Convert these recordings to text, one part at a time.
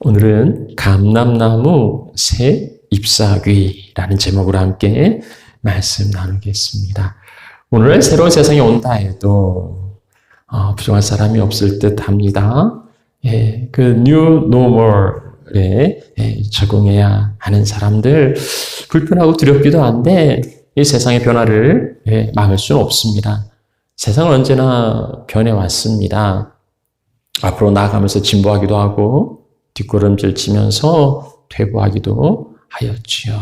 오늘은 감람나무 새 잎사귀라는 제목으로 함께 말씀 나누겠습니다. 오늘은 새로운 세상이 온다 해도 어, 부정할 사람이 없을 듯 합니다. 예, 그 new normal에 예, 적응해야 하는 사람들 불편하고 두렵기도 한데 이 세상의 변화를 예, 막을 수는 없습니다. 세상은 언제나 변해왔습니다. 앞으로 나아가면서 진보하기도 하고 뒷걸음질 치면서 퇴보하기도 하였지요.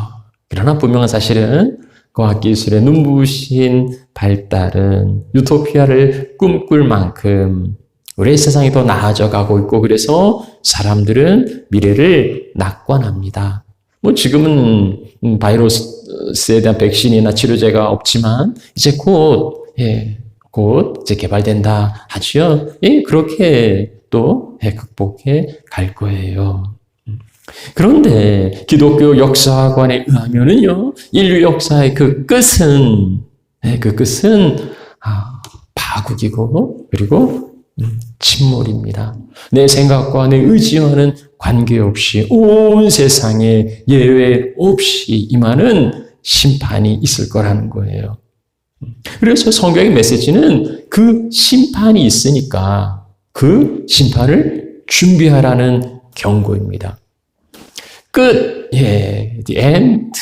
그러나 분명한 사실은 과학 기술의 눈부신 발달은 유토피아를 꿈꿀 만큼 우리의 세상이 더 나아져 가고 있고 그래서 사람들은 미래를 낙관합니다. 뭐 지금은 바이러스에 대한 백신이나 치료제가 없지만 이제 곧, 예, 곧 이제 개발된다 하지요. 예, 그렇게 또 예, 극복해 갈 거예요. 그런데 기독교 역사관에 의하면은요, 인류 역사의 그 끝은, 네, 그 끝은, 아, 파국이고, 그리고, 음, 침몰입니다. 내 생각과 내 의지와는 관계없이 온 세상에 예외 없이 임하는 심판이 있을 거라는 거예요. 그래서 성경의 메시지는 그 심판이 있으니까 그 심판을 준비하라는 경고입니다. 끝, 예, the end.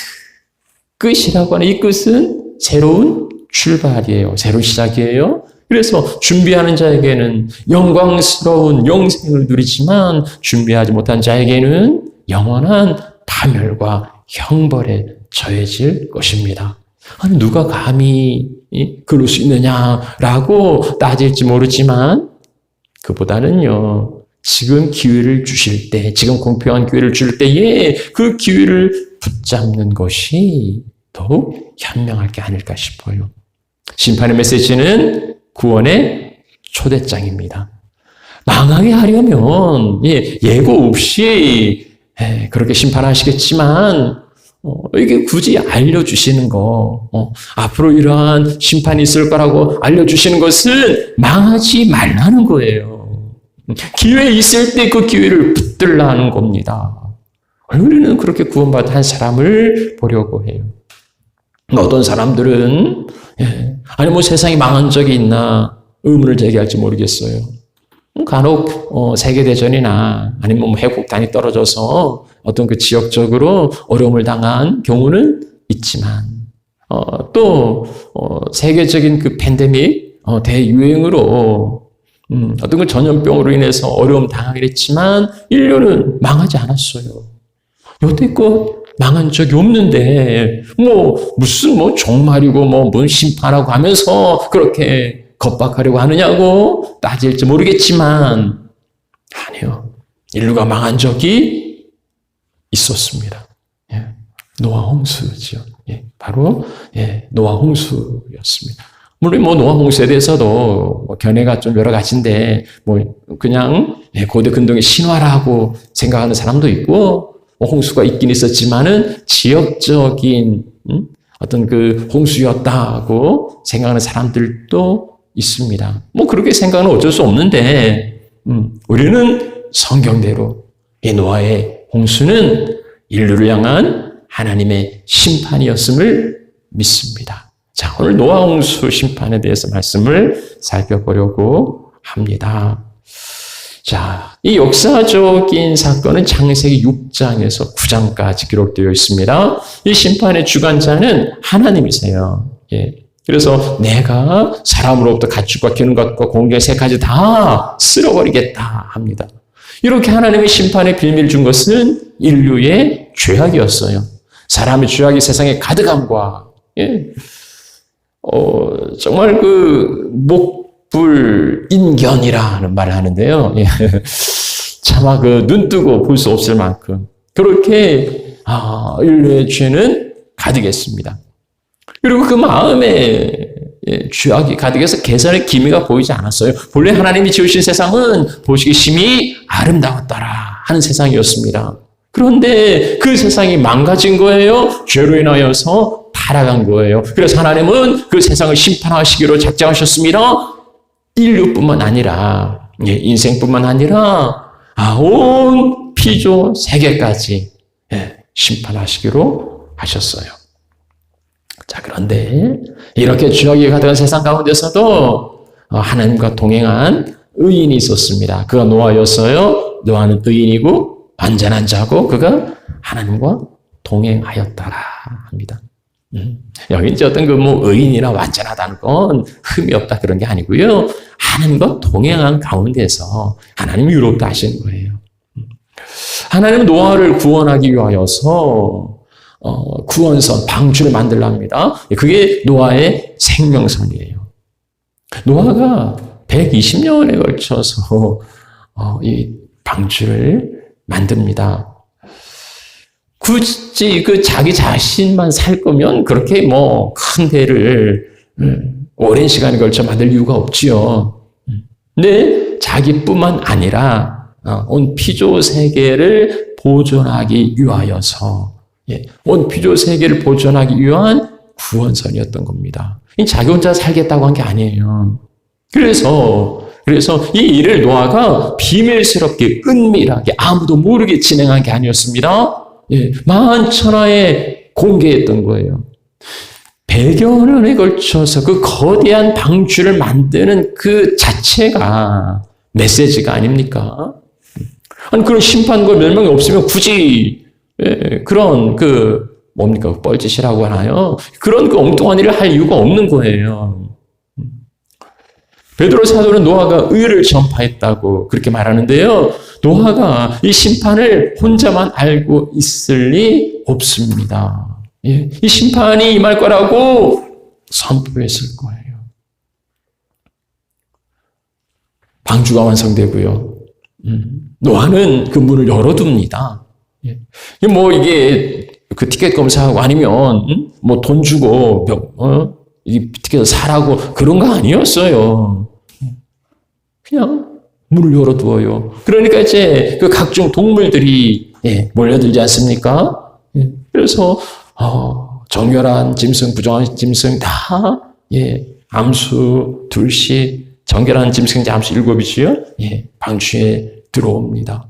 끝이라고 하는 이 끝은 새로운 출발이에요. 새로운 시작이에요. 그래서 준비하는 자에게는 영광스러운 영생을 누리지만 준비하지 못한 자에게는 영원한 파멸과 형벌에 처해질 것입니다. 아니, 누가 감히 그럴 수 있느냐라고 따질지 모르지만 그보다는요, 지금 기회를 주실 때, 지금 공평한 기회를 줄 때에 그 기회를 붙잡는 것이 더욱 현명할 게 아닐까 싶어요. 심판의 메시지는 구원의 초대장입니다. 망하게 하려면 예, 예고 없이 예, 그렇게 심판하시겠지만 어, 이게 굳이 알려주시는 거, 어, 앞으로 이러한 심판이 있을 거라고 알려주시는 것은 망하지 말라는 거예요. 기회 있을 때 그 기회를 붙들라 하는 겁니다. 우리는 그렇게 구원받은 한 사람을 보려고 해요. 어떤 사람들은, 예, 아니, 뭐 세상이 망한 적이 있나 의문을 제기할지 모르겠어요. 간혹, 어, 세계 대전이나 아니면 뭐 해국단이 떨어져서 어떤 그 지역적으로 어려움을 당한 경우는 있지만, 어, 또, 어, 세계적인 그 팬데믹, 어, 대유행으로 음, 어떤 그 전염병으로 인해서 어려움 당하긴 했지만 인류는 망하지 않았어요. 여태껏 망한 적이 없는데 뭐 무슨 뭐 종말이고 뭐뭔 심판하고 하면서 그렇게 겁박하려고 하느냐고 따질지 모르겠지만 아니요. 인류가 망한 적이 있었습니다. 예. 노아 홍수죠. 예. 바로 예. 노아 홍수였습니다. 물론 뭐 노아 홍수에 대해서도 뭐 견해가 좀 여러 가지인데 뭐 그냥 예, 고대 근동의 신화라고 생각하는 사람도 있고 뭐 홍수가 있긴 있었지만은 지역적인 음? 어떤 그 홍수였다고 생각하는 사람들도 있습니다. 뭐 그렇게 생각은 어쩔 수 없는데 음, 우리는 성경대로 이 노아의 홍수는 인류를 향한 하나님의 심판이었음을 믿습니다. 자, 오늘 노아 홍수 심판에 대해서 말씀을 살펴보려고 합니다. 자, 이 역사적인 사건은 창세기 6장에서 9장까지 기록되어 있습니다. 이 심판의 주관자는 하나님이세요. 예. 그래서 내가 사람으로부터 가축과 기는 것과 공개 세 가지 다 쓸어버리겠다 합니다. 이렇게 하나님의 심판의 빌미를 준 것은 인류의 죄악이었어요. 사람의 죄악이 세상에 가득함과 예. 어, 정말 그 목불 인견이라는 말을 하는데요. 예. 차마 그 눈 뜨고 볼 수 없을 만큼 그렇게 아, 인류의 죄는 가득했습니다. 그리고 그 마음에 예, 죄악이 가득해서 개선의 기미가 보이지 않았어요. 본래 하나님이 지으신 세상은 보시기 심히 아름다웠더라 하는 세상이었습니다. 그런데 그 세상이 망가진 거예요. 죄로 인하여서 타락한 거예요. 그래서 하나님은 그 세상을 심판하시기로 작정하셨습니다. 인류뿐만 아니라, 예, 인생뿐만 아니라, 아, 온 피조 세계까지 예, 심판하시기로 하셨어요. 자, 그런데 이렇게 죄악이 가득한 세상 가운데서도 어, 하나님과 동행한 의인이 있었습니다. 그가 노아였어요. 노아는 의인이고 완전한 자고 그가 하나님과 동행하였더라 합니다. 음. 여기 이제 어떤 그 뭐 의인이나 완전하다는 건 흠이 없다 그런 게 아니고요. 하나님과 동행한 가운데서 하나님이 유롭다 하신 거예요. 음. 하나님은 노아를 구원하기 위하여서 어, 구원선, 방주를 만들라 합니다. 그게 노아의 생명선이에요. 노아가 120년에 걸쳐서 어, 이 방주를 만듭니다. 굳이 그 자기 자신만 살 거면 그렇게 뭐큰 대를 음, 오랜 시간에 걸쳐 만들 이유가 없지요. 근데 자기뿐만 아니라 어, 온 피조 세계를 보존하기 위하여서 예, 온 피조 세계를 보존하기 위한 구원선이었던 겁니다. 자기 혼자 살겠다고 한 게 아니에요. 그래서 그래서 이 일을 노아가 비밀스럽게 은밀하게 아무도 모르게 진행한 게 아니었습니다. 예, 만천하에 공개했던 거예요. 100여 년에 걸쳐서 그 거대한 방주를 만드는 그 자체가 메시지가 아닙니까? 아니, 그런 심판과 멸망이 없으면 굳이 예, 그런 그 뭡니까 뻘짓이라고 하나요? 그런 그 엉뚱한 일을 할 이유가 없는 거예요. 베드로 사도는 노아가 의를 전파했다고 그렇게 말하는데요. 노아가 이 심판을 혼자만 알고 있을 리 없습니다. 예, 이 심판이 임할 거라고 선포했을 거예요. 방주가 완성되고요. 음, 노아는 그 문을 열어둡니다. 예. 뭐 이게 그 티켓 검사하고 아니면 음? 뭐돈 주고 어? 이 티켓 사라고 그런 거 아니었어요. 그냥 문을 열어두어요. 그러니까 이제 그 각종 동물들이 예, 몰려들지 않습니까? 예, 그래서 어, 정결한 짐승, 부정한 짐승 다 예, 암수 둘씩 정결한 짐승 암수 일곱이지요. 예, 방주에 들어옵니다.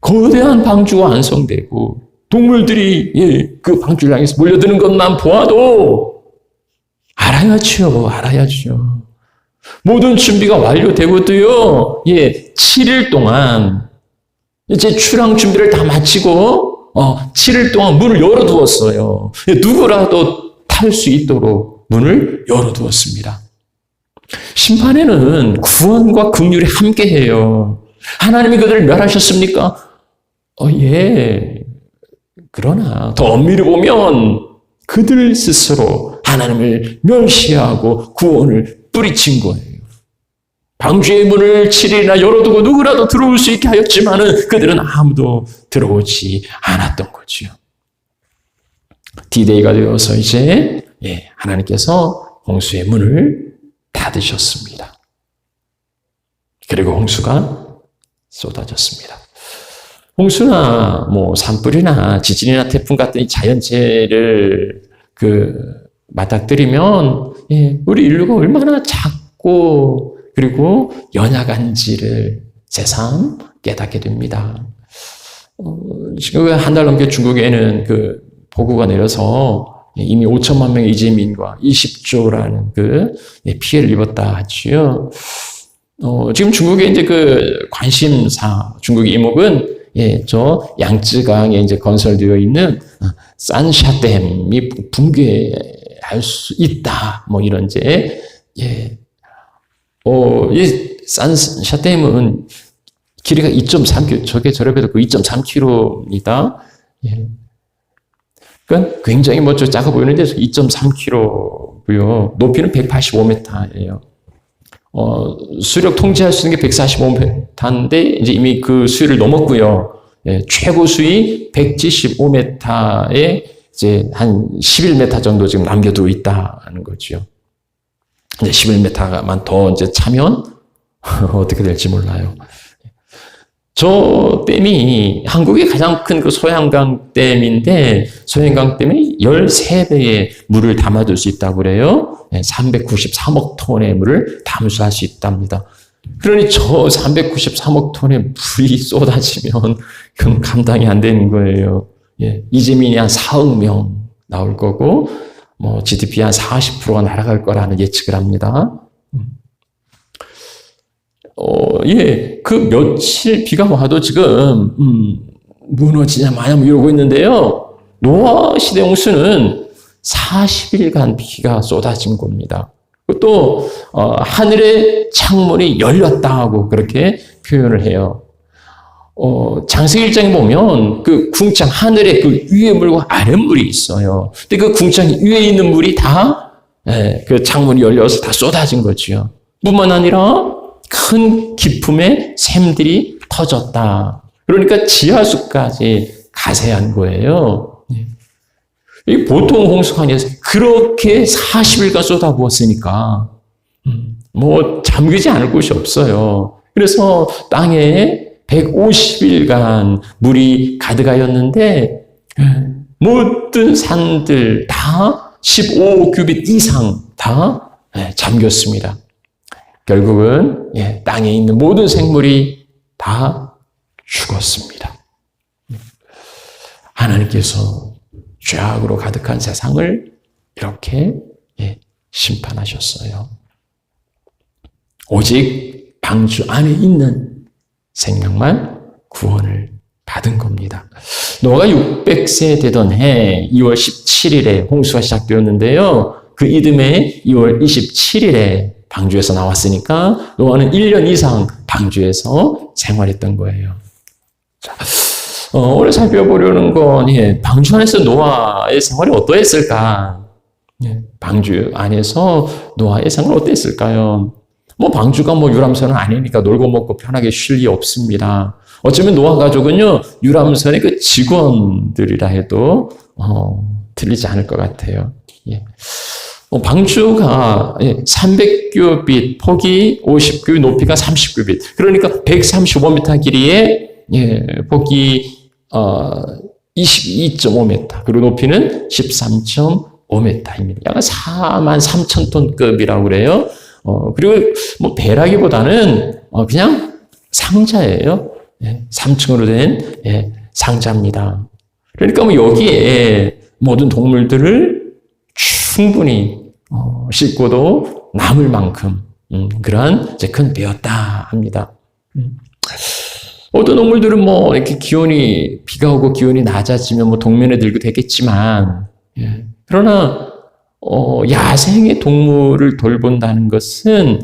거대한 방주가 완성되고 동물들이 예, 그 방주를 향해서 몰려드는 것만 보아도 알아야죠. 알아야죠. 모든 준비가 완료되고도요. 예, 7일 동안 이제 출항 준비를 다 마치고 어, 7일 동안 문을 열어두었어요. 예, 누구라도 탈 수 있도록 문을 열어두었습니다. 심판에는 구원과 긍휼이 함께해요. 하나님이 그들을 멸하셨습니까? 어, 예. 그러나 더 엄밀히 보면 그들 스스로 하나님을 멸시하고 구원을 뿌리친 거예요. 방주의 문을 7일이나 열어두고 누구라도 들어올 수 있게 하였지만은 그들은 아무도 들어오지 않았던 거지요. 디데이가 되어서 이제 예, 하나님께서 홍수의 문을 닫으셨습니다. 그리고 홍수가 쏟아졌습니다. 홍수나 뭐 산불이나 지진이나 태풍 같은 자연재해를 그 맞닥뜨리면 예, 우리 인류가 얼마나 작고 그리고 연약한지를 새삼 깨닫게 됩니다. 어, 지금 한 달 넘게 중국에는 그 보고가 내려서 이미 5천만 명의 이재민과 20조라는 그 예, 피해를 입었다 하지요. 어, 지금 중국의 이제 그 관심사, 중국의 이목은 예, 저 양쯔강에 이제 건설되어 있는 산샤댐이 붕괴 할수 있다. 뭐 이런 이제 예, 어, 이 산 샤댐은 길이가 2.3km, 저게 저렴해도 그 2.3km입니다. 예. 그러니까 굉장히 뭐저 작아 보이는데 2.3km고요. 높이는 185m예요. 어, 수력 통제할 수 있는 게 145m인데 이제 이미 그 수위를 넘었고요. 예, 최고 수위 175m에 이제 한 11m 정도 지금 남겨두고 있다는 거죠. 이제 11m만 더 이제 차면 어떻게 될지 몰라요. 저 댐이 한국의 가장 큰 그 소양강 댐인데 소양강 댐이 13배의 물을 담아둘 수 있다고 그래요. 393억 톤의 물을 담수할 수 있답니다. 그러니 저 393억 톤의 물이 쏟아지면 그건 감당이 안 되는 거예요. 예, 이재민이 한 4억 명 나올 거고, 뭐 GDP 한 40%가 날아갈 거라는 예측을 합니다. 음. 어, 예, 그 며칠 비가 와도 지금 음, 무너지냐 마냐 이러고 있는데요. 노아 시대 홍수는 40일간 비가 쏟아진 겁니다. 또 어, 하늘의 창문이 열렸다고 그렇게 표현을 해요. 어, 장세기 1장에 보면 그 궁창 하늘에 그 위에 물과 아래 물이 있어요. 근데 그 궁창 위에 있는 물이 다 예, 그 창문이 열려서 다 쏟아진 거지요. 뿐만 아니라 큰 기품의 샘들이 터졌다. 그러니까 지하수까지 가세한 거예요. 예. 이 보통 홍수가 아니라 그렇게 40일간 쏟아부었으니까 음, 뭐 잠기지 않을 곳이 없어요. 그래서 땅에 150일간 물이 가득하였는데 예, 모든 산들 다 15규빗 이상 다 예, 잠겼습니다. 결국은 예, 땅에 있는 모든 생물이 다 죽었습니다. 하나님께서 죄악으로 가득한 세상을 이렇게 예, 심판하셨어요. 오직 방주 안에 있는 생명만 구원을 받은 겁니다. 노아가 600세 되던 해 2월 17일에 홍수가 시작되었는데요. 그 이듬해 2월 27일에 방주에서 나왔으니까 노아는 1년 이상 방주에서 생활했던 거예요. 자, 어, 오늘 살펴보려는 건 예, 방주 안에서 노아의 생활이 어떠했을까? 예, 방주 안에서 노아의 생활 어땠을까요? 뭐 방주가 뭐 유람선은 아니니까 놀고 먹고 편하게 쉴 리 없습니다. 어쩌면 노아 가족은요 유람선의 그 직원들이라 해도 어, 틀리지 않을 것 같아요. 예. 어, 방주가 300규빗, 폭이 50규빗, 높이가 30규빗. 그러니까 135m 길이에 예, 폭이 어, 22.5m, 그리고 높이는 13.5m입니다. 약 4만 3천 톤급이라고 그래요. 어, 그리고 뭐 배라기보다는 어, 그냥 상자예요. 예, 3층으로 된 예, 상자입니다. 그러니까 뭐 여기에 모든 동물들을 충분히 어, 씻고도 남을 만큼 음, 그러한 큰 배였다 합니다. 음. 어떤 동물들은 뭐 이렇게 기온이 비가 오고 기온이 낮아지면 뭐 동면에 들고 되겠지만 예. 그러나 어, 야생의 동물을 돌본다는 것은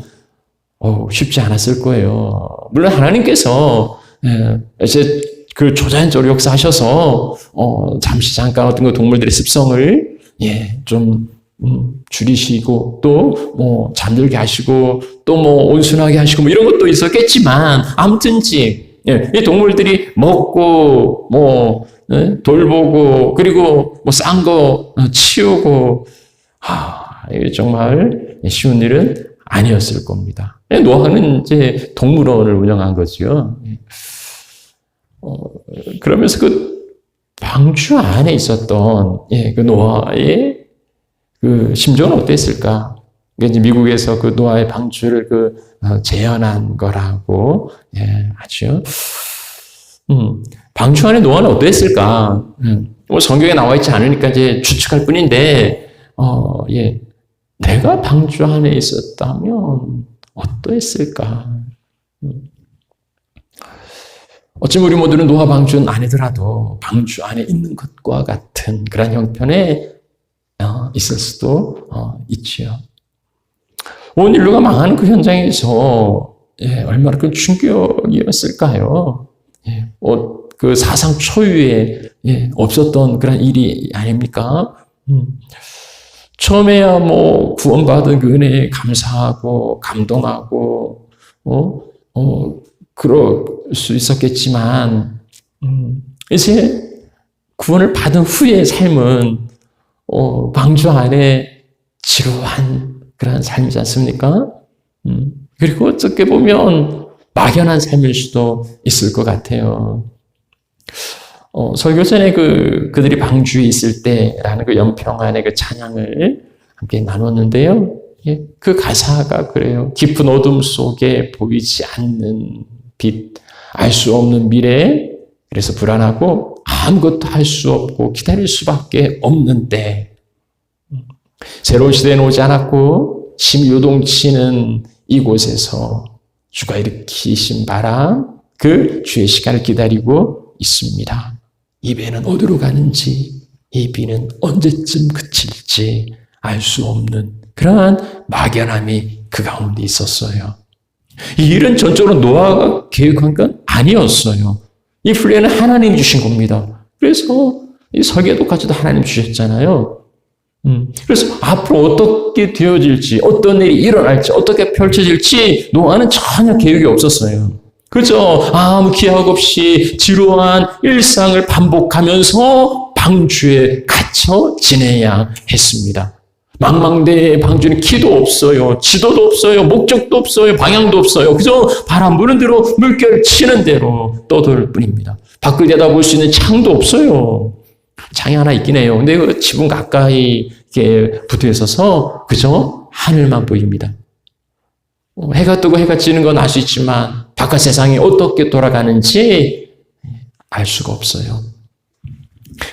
어, 쉽지 않았을 거예요. 물론 하나님께서 예, 이제 그 조자연적으로 역사하셔서 어, 잠시 잠깐 어떤 그 동물들의 습성을 예, 좀 음, 줄이시고 또 뭐 잠들게 하시고 또 뭐 온순하게 하시고 뭐 이런 것도 있었겠지만 아무튼지 예, 이 동물들이 먹고 뭐 예, 돌보고 그리고 뭐 싼 거 치우고 하, 이게 정말 쉬운 일은 아니었을 겁니다. 예, 노아는 이제 동물원을 운영한 거죠. 예. 어, 그러면서 그 방주 안에 있었던 예, 그 노아의 그 심정은 어땠을까? 이제 미국에서 그 노아의 방주를 그 어, 재현한 거라고 예, 하죠. 음, 방주 안에 노아는 어땠을까? 음, 뭐 성경에 나와 있지 않으니까 이제 추측할 뿐인데, 어, 예, 내가 방주 안에 있었다면 어떠했을까? 음. 어쩌면 우리 모두는 노아 방주는 아니더라도 방주 안에 있는 것과 같은 그런 형편에 어, 있을 수도 어, 있지요. 온 인류가 망하는 그 현장에서 예, 얼마나 큰 충격이었을까요? 예, 어, 그 사상 초유에 예, 없었던 그런 일이 아닙니까? 음. 처음에야 뭐 구원받은 그 은혜에 감사하고 감동하고 어, 어 그럴 수 있었겠지만 음, 이제 구원을 받은 후의 삶은 어, 방주 안에 지루한 그러한 삶이지 않습니까? 음, 그리고 어떻게 보면 막연한 삶일 수도 있을 것 같아요. 어, 설교 전에 그, 그들이 방주에 있을 때라는 그 연평안의 그 찬양을 함께 나눴는데요. 예, 그 가사가 그래요. 깊은 어둠 속에 보이지 않는 빛, 알 수 없는 미래, 그래서 불안하고 아무것도 할 수 없고 기다릴 수밖에 없는데 새로운 시대는 오지 않았고 심히 요동치는 이곳에서 주가 일으키신 바람 그 주의 시간을 기다리고 있습니다. 이 배는 어디로 가는지 이 비는 언제쯤 그칠지 알 수 없는 그러한 막연함이 그 가운데 있었어요. 이 일은 전적으로 노아가 계획한 건 아니었어요. 이 플랜은 하나님이 주신 겁니다. 그래서 이 설계도까지도 하나님 주셨잖아요. 음, 그래서 앞으로 어떻게 되어질지, 어떤 일이 일어날지, 어떻게 펼쳐질지 노아는 전혀 계획이 없었어요. 그죠? 아무 기약 없이 지루한 일상을 반복하면서 방주에 갇혀 지내야 했습니다. 망망대해 방주는 키도 없어요. 지도도 없어요. 목적도 없어요. 방향도 없어요. 그저 바람 부는 대로 물결 치는 대로 떠돌 뿐입니다. 밖을 내다볼 수 있는 창도 없어요. 창이 하나 있긴 해요. 근데 그 지붕 가까이 이렇게 붙어 있어서 그저 하늘만 보입니다. 어, 해가 뜨고 해가 지는 건 알 수 있지만 바깥 세상이 어떻게 돌아가는지 알 수가 없어요.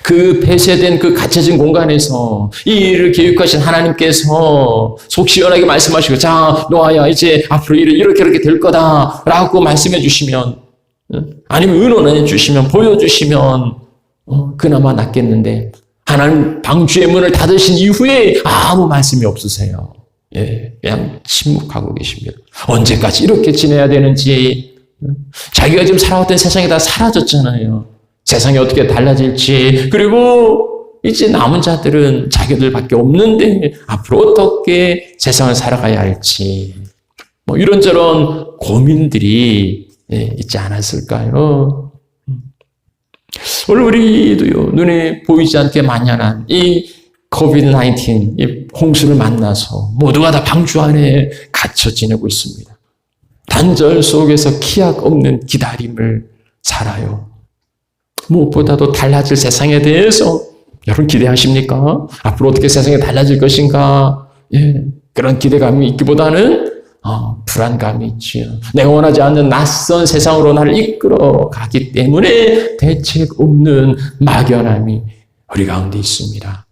그 폐쇄된 그 갇혀진 공간에서 이 일을 계획하신 하나님께서 속 시원하게 말씀하시고 자 노아야 이제 앞으로 일을 이렇게 이렇게 될 거다라고 말씀해 주시면 아니면 의논해 주시면 보여주시면 어, 그나마 낫겠는데 하나님 방주의 문을 닫으신 이후에 아무 말씀이 없으세요. 예, 그냥 침묵하고 계십니다. 언제까지 이렇게 지내야 되는지 자기가 지금 살아왔던 세상이 다 사라졌잖아요. 세상이 어떻게 달라질지, 그리고 이제 남은 자들은 자기들밖에 없는데 앞으로 어떻게 세상을 살아가야 할지, 뭐 이런저런 고민들이 예, 있지 않았을까요? 오늘 우리도요, 눈에 보이지 않게 만연한 이 코비드-19, 이 홍수를 만나서 모두가 다 방주 안에 갇혀 지내고 있습니다. 단절 속에서 기약 없는 기다림을 살아요. 무엇보다도 달라질 세상에 대해서 여러분 기대하십니까? 앞으로 어떻게 세상이 달라질 것인가? 예, 그런 기대감이 있기보다는 어, 불안감이 있지요. 내가 원하지 않는 낯선 세상으로 나를 이끌어 가기 때문에 대책 없는 막연함이 우리 가운데 있습니다.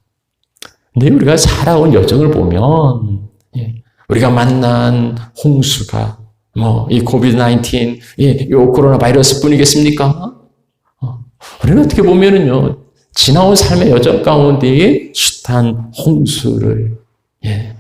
근데 우리가 살아온 여정을 보면 예, 우리가 만난 홍수가 뭐 이 코비드 19, 예, 요 코로나 바이러스 뿐이겠습니까? 우리는 어떻게 보면은요, 지나온 삶의 여정 가운데에 숱한 홍수를, 예,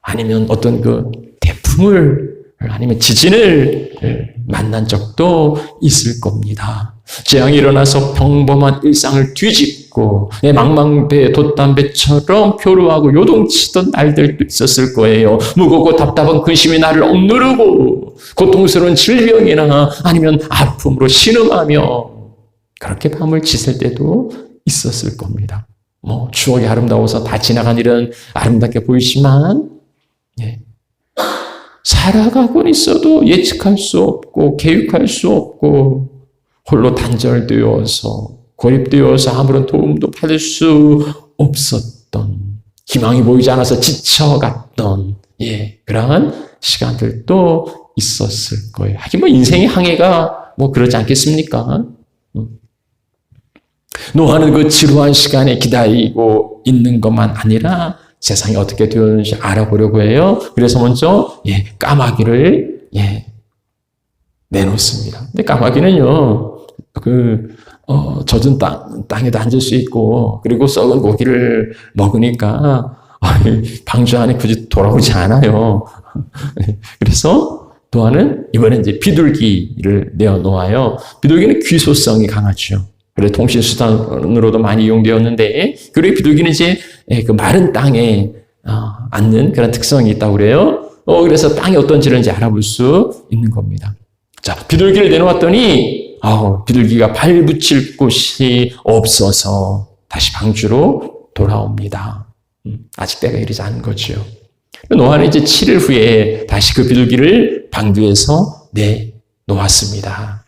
아니면 어떤 그 태풍을, 아니면 지진을 만난 적도 있을 겁니다. 재앙이 일어나서 평범한 일상을 뒤집 고내 망망대 돛담배처럼 표류하고 요동치던 날들도 있었을 거예요. 무겁고 답답한 근심이 나를 억누르고 고통스러운 질병이나 아니면 아픔으로 신음하며 그렇게 밤을 지샐 때도 있었을 겁니다. 뭐 추억이 아름다워서 다 지나간 일은 아름답게 보이지만 예. 살아가고 있어도 예측할 수 없고 계획할 수 없고 홀로 단절되어서 고립되어서 아무런 도움도 받을 수 없었던 희망이 보이지 않아서 지쳐갔던 예 그러한 시간들도 있었을 거예요. 하긴 뭐 인생의 항해가 뭐 그러지 않겠습니까? 노아는 그 지루한 시간에 기다리고 있는 것만 아니라 세상이 어떻게 되었는지 알아보려고 해요. 그래서 먼저 예, 까마귀를 예, 내놓습니다. 근데 까마귀는요, 그 어, 젖은 땅, 땅에도 앉을 수 있고, 그리고 썩은 고기를 먹으니까 방주 안에 굳이 돌아오지 않아요. 그래서 노아는 이번에 이제 비둘기를 내어 놓아요. 비둘기는 귀소성이 강하죠. 그래 통신 수단으로도 많이 이용되었는데 그리고 비둘기는 이제 예, 그 마른 땅에 어, 앉는 그런 특성이 있다고 그래요. 어, 그래서 땅이 어떤지를 이제 알아볼 수 있는 겁니다. 자, 비둘기를 내놓았더니 어, 비둘기가 발 붙일 곳이 없어서 다시 방주로 돌아옵니다. 음, 아직 때가 이르지 않은 거죠. 노아는 이제 7일 후에 다시 그 비둘기를 방주에서 내놓았습니다.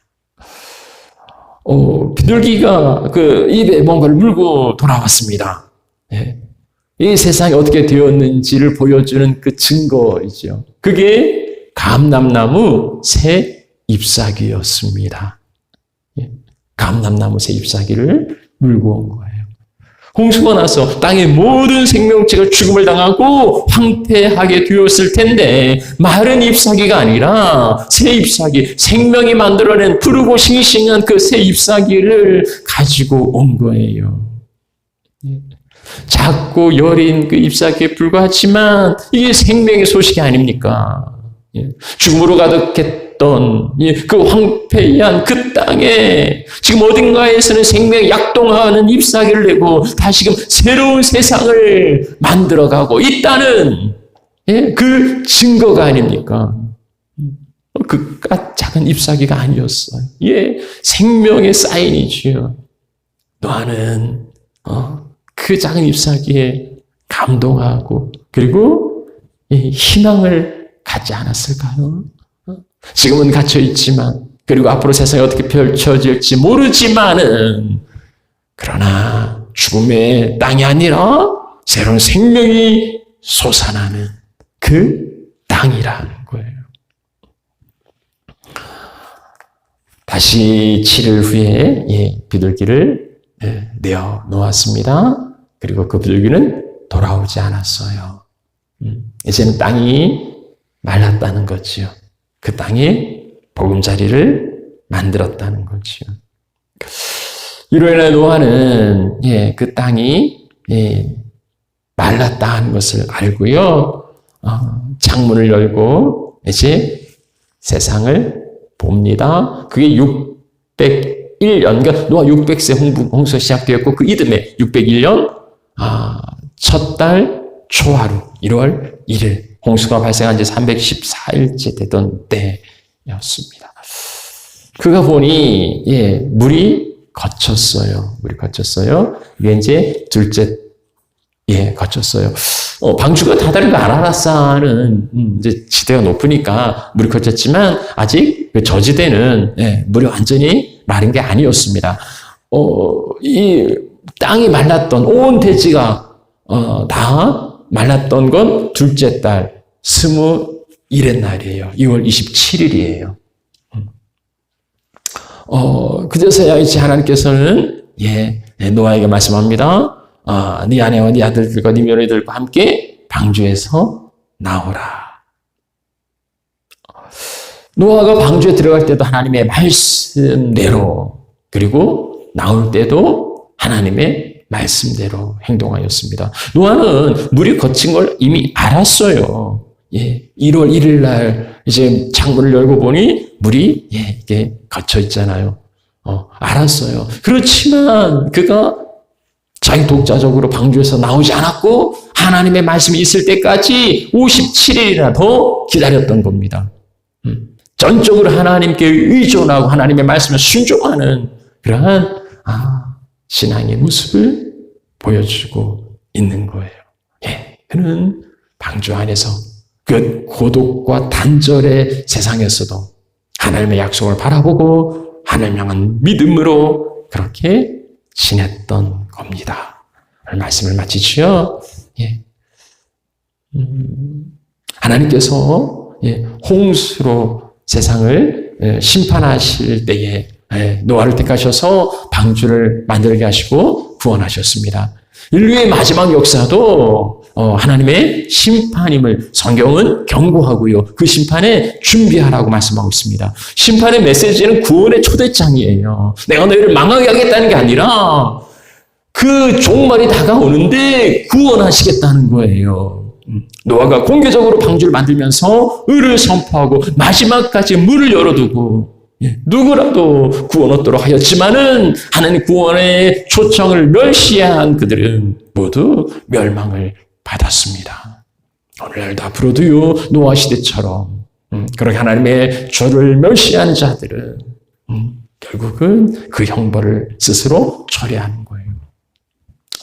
어, 비둘기가 그 입에 뭔가를 물고 돌아왔습니다. 예. 이 세상이 어떻게 되었는지를 보여주는 그 증거이죠. 그게 감람나무 새 잎사귀였습니다. 예. 감람나무 새 잎사귀를 물고 온 거예요. 홍수가 나서 땅의 모든 생명체가 죽음을 당하고 황폐하게 되었을 텐데 마른 잎사귀가 아니라 새 잎사귀, 생명이 만들어낸 푸르고 싱싱한 그 새 잎사귀를 가지고 온 거예요. 예. 작고 여린 그 잎사귀에 불과하지만 이게 생명의 소식이 아닙니까? 예. 죽음으로 가득 했던 예, 그 황폐한 그 땅에 지금 어딘가에서는 생명이 약동하는 잎사귀를 내고 다시금 새로운 세상을 만들어가고 있다는 예, 그 증거가 아닙니까? 그 작은 잎사귀가 아니었어요. 예, 생명의 사인이지요. 노아는 어, 그 작은 잎사귀에 감동하고 그리고 희망을 갖지 않았을까요? 지금은 갇혀 있지만 그리고 앞으로 세상이 어떻게 펼쳐질지 모르지만은 그러나 죽음의 땅이 아니라 새로운 생명이 솟아나는 그 땅이라는 거예요. 다시 7일 후에 예, 비둘기를 예, 내어 놓았습니다. 그리고 그 비둘기는 돌아오지 않았어요. 음, 이제는 땅이 말랐다는 거지요. 그 땅에 보금자리를 만들었다는 거지요. 이로 인해 노아는 예, 그 땅이 예, 말랐다는 것을 알고요. 어, 창문을 열고 이제 세상을 봅니다. 그게 601년, 그러니까 노아 600세 홍수, 홍수 시작되었고 그 이듬해 601년 아, 첫 달 초하루 1월 1일 홍수가 발생한 지 314일째 되던 때였습니다. 그가 보니 예, 물이 거쳤어요. 물이 거쳤어요. 이게 이제 둘째 예, 거쳤어요. 어, 방주가 거안 알았사는 음, 이제 지대가 높으니까 물이 거쳤지만 아직 그 저지대는 예, 물이 완전히 마른 게 아니었습니다. 어, 이 땅이 말랐던 온 대지가 어, 다 말랐던 건 둘째 달 스무 일의 날이에요. 2월 27일이에요. 음. 어, 그제서야 이제 하나님께서는 예, 예, 노아에게 말씀합니다. 아, 네 아내와 네 아들들과 네 며느리들과 함께 방주에서 나오라. 노아가 방주에 들어갈 때도 하나님의 말씀대로 그리고 나올 때도 하나님의 말씀대로 행동하였습니다. 노아는 물이 거친 걸 이미 알았어요. 예, 1월 1일 날 이제 창문을 열고 보니 물이 예, 이게 갇혀 있잖아요. 어, 알았어요. 그렇지만 그가 자기 독자적으로 방주에서 나오지 않았고 하나님의 말씀이 있을 때까지 57일이나 더 기다렸던 겁니다. 음, 전적으로 하나님께 의존하고 하나님의 말씀에 순종하는 그러한 아, 신앙의 모습을 보여주고 있는 거예요. 예, 그는 방주 안에서 그 고독과 단절의 세상에서도 하나님의 약속을 바라보고 하나님 향한 믿음으로 그렇게 지냈던 겁니다. 말씀을 마치죠. 예. 음, 하나님께서 예, 홍수로 세상을 예, 심판하실 때에 예, 노아를 택하셔서 방주를 만들게 하시고 구원하셨습니다. 인류의 마지막 역사도 어, 하나님의 심판임을 성경은 경고하고요. 그 심판에 준비하라고 말씀하고 있습니다. 심판의 메시지는 구원의 초대장이에요. 내가 너희를 망하게 하겠다는 게 아니라 그 종말이 다가오는데 구원하시겠다는 거예요. 음, 노아가 공개적으로 방주를 만들면서 의를 선포하고 마지막까지 문을 열어두고 예, 누구라도 구원 얻도록 하였지만은 하나님 구원의 초청을 멸시한 그들은 모두 멸망을 받았습니다. 오늘날도 앞으로도요 노아 시대처럼 음, 그렇게 하나님의 죄를 멸시한 자들은 음, 결국은 그 형벌을 스스로 처리하는 거예요.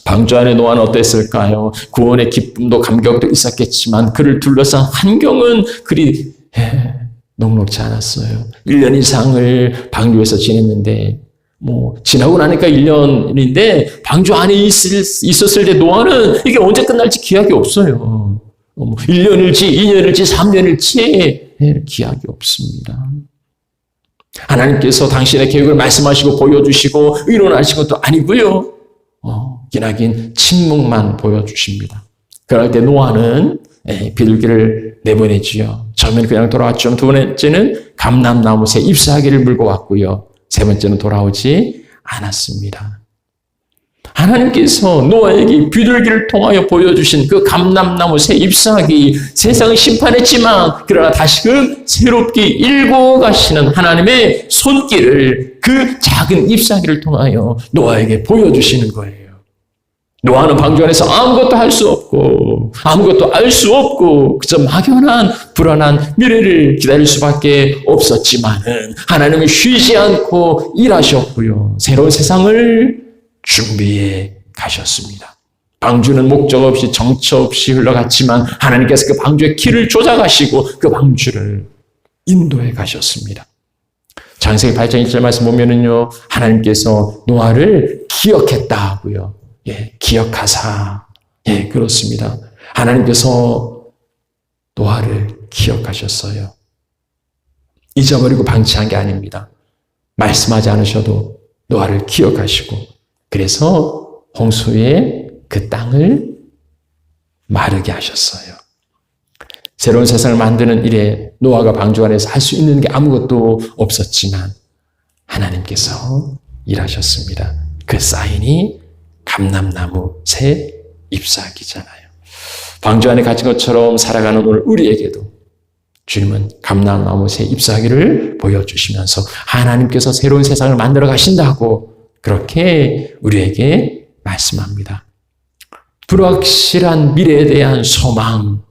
방주 안에 노아는 어땠을까요? 구원의 기쁨도 감격도 있었겠지만 그를 둘러싼 환경은 그리 예, 녹록지 않았어요. 1년 이상을 방주에서 지냈는데 뭐 지나고 나니까 1년인데 방주 안에 있을, 있었을 때 노아는 이게 언제 끝날지 기약이 없어요. 어, 뭐 1년일지 2년일지 3년일지 예, 기약이 없습니다. 하나님께서 당신의 계획을 말씀하시고 보여주시고 의논하신 것도 아니고요. 어, 기나긴 침묵만 보여주십니다. 그럴 때 노아는 예, 비둘기를 내보내지요. 처음에는 그냥 돌아왔죠. 두 번째는 감람나무 새 잎사귀를 물고 왔고요. 세 번째는 돌아오지 않았습니다. 하나님께서 노아에게 비둘기를 통하여 보여주신 그 감람나무 새 잎사귀 세상을 심판했지만 그러나 다시금 새롭게 일고 가시는 하나님의 손길을 그 작은 잎사귀를 통하여 노아에게 보여주시는 거예요. 노아는 방주 안에서 아무것도 할 수 없고 아무것도 알 수 없고 그저 막연한 불안한 미래를 기다릴 수밖에 없었지만은 하나님은 쉬지 않고 일하셨고요. 새로운 세상을 준비해 가셨습니다. 방주는 목적 없이 정처 없이 흘러갔지만 하나님께서 그 방주의 길을 조작하시고 그 방주를 인도해 가셨습니다. 장세기 8장 1절 말씀 보면은요, 하나님께서 노아를 기억했다 하고요. 예, 기억하사. 예, 그렇습니다. 하나님께서 노아를 기억하셨어요. 잊어버리고 방치한 게 아닙니다. 말씀하지 않으셔도 노아를 기억하시고, 그래서 홍수에 그 땅을 마르게 하셨어요. 새로운 세상을 만드는 일에 노아가 방주 안에서 할 수 있는 게 아무것도 없었지만 하나님께서 일하셨습니다. 그 사인이 감람나무 새 잎사귀잖아요. 방주 안에 갇힌 것처럼 살아가는 오늘 우리에게도 주님은 감람나무 새 잎사귀를 보여주시면서 하나님께서 새로운 세상을 만들어 가신다고 그렇게 우리에게 말씀합니다. 불확실한 미래에 대한 소망,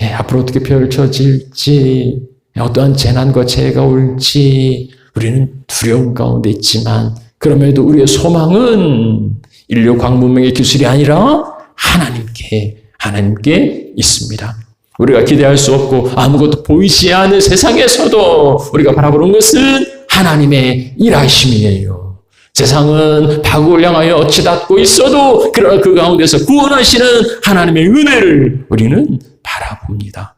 예, 앞으로 어떻게 펼쳐질지, 어떠한 재난과 재해가 올지, 우리는 두려움 가운데 있지만, 그럼에도 우리의 소망은 인류 광문명의 기술이 아니라 하나님께, 하나님께 있습니다. 우리가 기대할 수 없고 아무것도 보이지 않는 세상에서도 우리가 바라보는 것은 하나님의 일하심이에요. 세상은 파국을 향하여 어치닫고 있어도 그러나 그 가운데서 구원하시는 하나님의 은혜를 우리는 바라봅니다.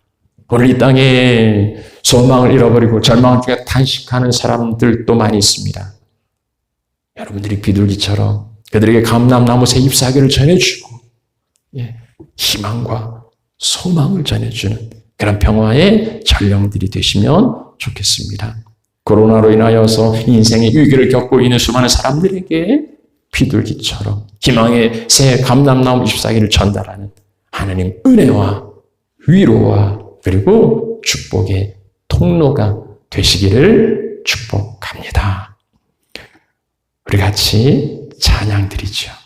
오늘 이 땅에 소망을 잃어버리고 절망 중에 탄식하는 사람들도 많이 있습니다. 여러분들이 비둘기처럼 그들에게 감람나무 새 잎사귀를 전해주고 예, 희망과 소망을 전해주는 그런 평화의 전령들이 되시면 좋겠습니다. 코로나로 인하여서 인생의 위기를 겪고 있는 수많은 사람들에게 비둘기처럼 희망의 새 감람나무 잎사귀를 전달하는 하나님 은혜와 위로와 그리고 축복의 통로가 되시기를 축복합니다. 우리 같이 찬양 드리죠.